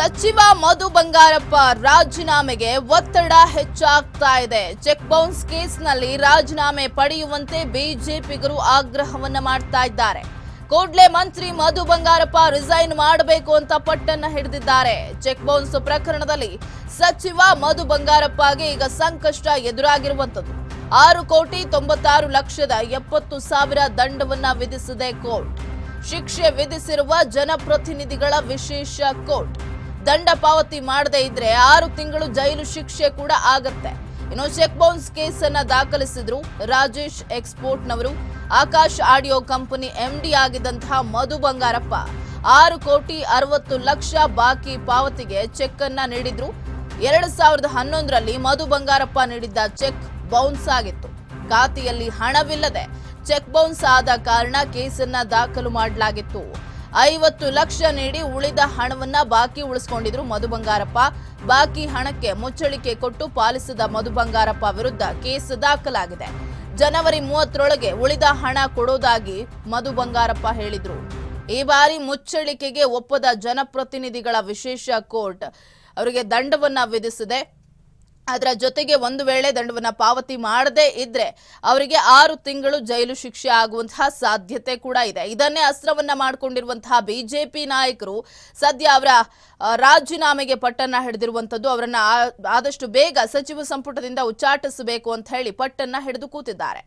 ಸಚಿವ ಮಧು ಬಂಗಾರಪ್ಪ ರಾಜೀನಾಮೆಗೆ ಒತ್ತಡ ಹೆಚ್ಚಾಗ್ತಾ ಇದೆ. ಚೆಕ್ ಬೌನ್ಸ್ ಕೇಸ್ನಲ್ಲಿ ರಾಜೀನಾಮೆ ಪಡೆಯುವಂತೆ ಬಿಜೆಪಿಗರು ಆಗ್ರಹವನ್ನ ಮಾಡ್ತಾ ಇದ್ದಾರೆ. ಕೂಡ್ಲೆ ಮಂತ್ರಿ ಮಧು ಬಂಗಾರಪ್ಪ ರಿಸೈನ್ ಮಾಡಬೇಕು ಅಂತ ಪಟ್ಟನ್ನ ಹಿಡಿದಿದ್ದಾರೆ. ಚೆಕ್ ಬೌನ್ಸ್ ಪ್ರಕರಣದಲ್ಲಿ ಸಚಿವ ಮಧು ಬಂಗಾರಪ್ಪಗೆ ಈಗ ಸಂಕಷ್ಟ ಎದುರಾಗಿರುವಂತದ್ದು ಆರು ಕೋಟಿ ತೊಂಬತ್ತಾರು ಲಕ್ಷದ ಎಪ್ಪತ್ತು ಸಾವಿರ ದಂಡವನ್ನ ವಿಧಿಸಿದೆ ಕೋರ್ಟ್. ಶಿಕ್ಷೆ ವಿಧಿಸಿರುವ ಜನಪ್ರತಿನಿಧಿಗಳ ವಿಶೇಷ ಕೋರ್ಟ್. ದಂಡ ಪಾವತಿ ಮಾಡದೇ ಇದ್ರೆ ಆರು ತಿಂಗಳು ಜೈಲು ಶಿಕ್ಷೆ ಕೂಡ ಆಗತ್ತೆ. ಇನ್ನು ಚೆಕ್ ಬೌನ್ಸ್ ಕೇಸ್ ಅನ್ನ ದಾಖಲಿಸಿದ್ರು ರಾಜೇಶ್ ಎಕ್ಸ್ಪೋರ್ಟ್ನವರು. ಆಕಾಶ್ ಆಡಿಯೋ ಕಂಪನಿ ಎಂಡಿ ಆಗಿದ್ದಂತಹ ಮಧು ಬಂಗಾರಪ್ಪ ಆರು ಕೋಟಿ ಅರವತ್ತು ಲಕ್ಷ ಬಾಕಿ ಪಾವತಿಗೆ ಚೆಕ್ ಅನ್ನ ನೀಡಿದ್ರು. ಎರಡ್ ಸಾವಿರದ ಹನ್ನೊಂದರಲ್ಲಿ ಮಧು ಬಂಗಾರಪ್ಪ ನೀಡಿದ್ದ ಚೆಕ್ ಬೌನ್ಸ್ ಆಗಿತ್ತು. ಖಾತೆಯಲ್ಲಿ ಹಣವಿಲ್ಲದೆ ಚೆಕ್ ಬೌನ್ಸ್ ಆದ ಕಾರಣ ಕೇಸನ್ನ ದಾಖಲು ಮಾಡಲಾಗಿತ್ತು. ಐವತ್ತು ಲಕ್ಷ ನೀಡಿ ಉಳಿದ ಹಣವನ್ನ ಬಾಕಿ ಉಳಿಸಿಕೊಂಡಿದ್ರು ಮಧು ಬಂಗಾರಪ್ಪ. ಬಾಕಿ ಹಣಕ್ಕೆ ಮುಚ್ಚಳಿಕೆ ಕೊಟ್ಟು ಪಾಲಿಸಿದ ಮಧು ಬಂಗಾರಪ್ಪ ವಿರುದ್ಧ ಕೇಸ್ ದಾಖಲಾಗಿದೆ. ಜನವರಿ ಮೂವತ್ತರೊಳಗೆ ಉಳಿದ ಹಣ ಕೊಡೋದಾಗಿ ಮಧು ಬಂಗಾರಪ್ಪ ಹೇಳಿದ್ರು. ಈ ಬಾರಿ ಮುಚ್ಚಳಿಕೆಗೆ ಒಪ್ಪದ ಜನಪ್ರತಿನಿಧಿಗಳ ವಿಶೇಷ ಕೋರ್ಟ್ ಅವರಿಗೆ ದಂಡವನ್ನ ವಿಧಿಸಿದೆ. ಅದರ ಜೊತೆಗೆ ಒಂದು ವೇಳೆ ದಂಡವನ್ನು ಪಾವತಿ ಮಾಡದೇ ಇದ್ರೆ ಅವರಿಗೆ ಆರು ತಿಂಗಳು ಜೈಲು ಶಿಕ್ಷೆ ಆಗುವಂತಹ ಸಾಧ್ಯತೆ ಕೂಡ ಇದೆ. ಇದನ್ನೇ ಅಸ್ತ್ರವನ್ನ ಮಾಡಿಕೊಂಡಿರುವಂತಹ ಬಿಜೆಪಿ ನಾಯಕರು ಸದ್ಯ ಅವರ ರಾಜೀನಾಮೆಗೆ ಪಟ್ಟನ್ನ ಹಿಡಿದಿರುವಂತದ್ದು ಅವರನ್ನ ಆದಷ್ಟು ಬೇಗ ಸಚಿವ ಸಂಪುಟದಿಂದ ಉಚ್ಚಾಟಿಸಬೇಕು ಅಂತ ಹೇಳಿ ಪಟ್ಟನ್ನ ಹಿಡಿದು ಕೂತಿದ್ದಾರೆ.